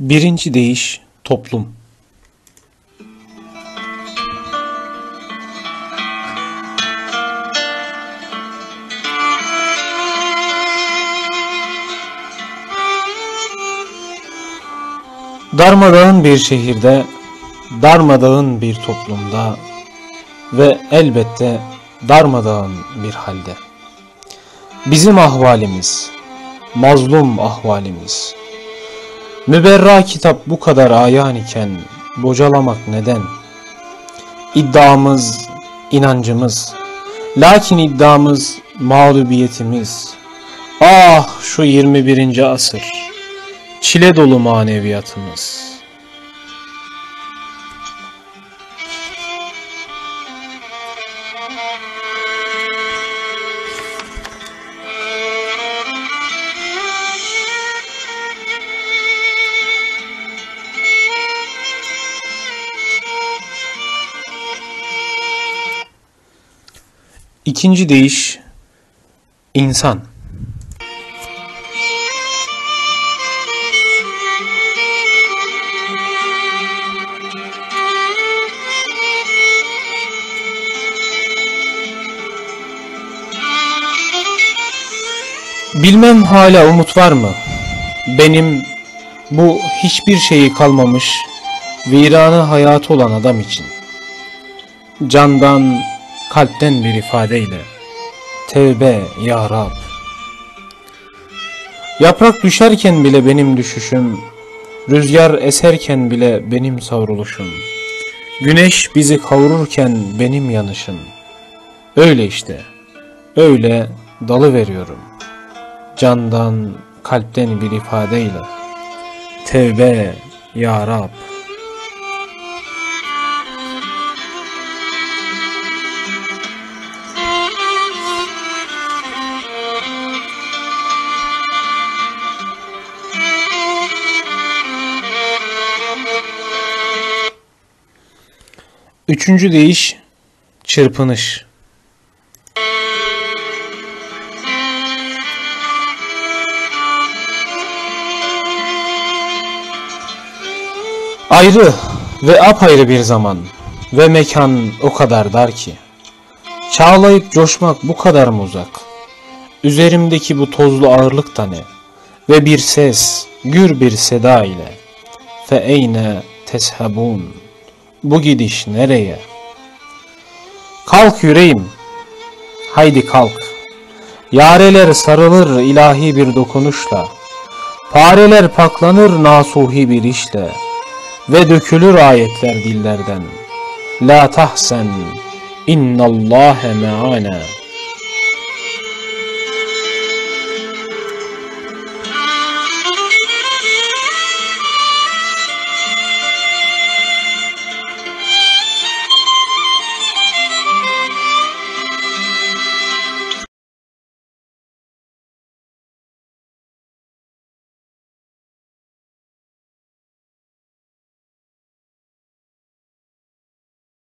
Birinci deyiş toplum. Darmadağın bir şehirde, darmadağın bir toplumda ve elbette darmadağın bir halde. Bizim ahvalimiz, mazlum ahvalimiz. Müberra kitap bu kadar ayan iken bocalamak neden? İddiamız, inancımız, lakin iddiamız mağlubiyetimiz. Ah şu 21. asır, çile dolu maneviyatımız. İkinci deyiş insan. Bilmem hala umut var mı? Benim bu hiçbir şeyi kalmamış viranı hayatı olan adam için. Candan, kalpten bir ifadeyle. Tevbe ya Rab. Yaprak düşerken bile benim düşüşüm, rüzgar eserken bile benim savruluşum, güneş bizi kavururken benim yanışım. Öyle işte, öyle dalı veriyorum. Candan, kalpten bir ifadeyle. Tevbe ya Rab. Üçüncü deyiş çırpınış. Ayrı ve apayrı bir zaman ve mekan o kadar dar ki. Çağlayıp coşmak bu kadar mı uzak? Üzerimdeki bu tozlu ağırlık da ne? Ve bir ses, gür bir seda ile. Fe eyne teshebun. Bu gidiş nereye? Kalk yüreğim. Haydi kalk. Yareler sarılır ilahi bir dokunuşla. Fareler paklanır nasuhi bir işle. Ve dökülür ayetler dillerden. La tahsen innallâhe me'ana.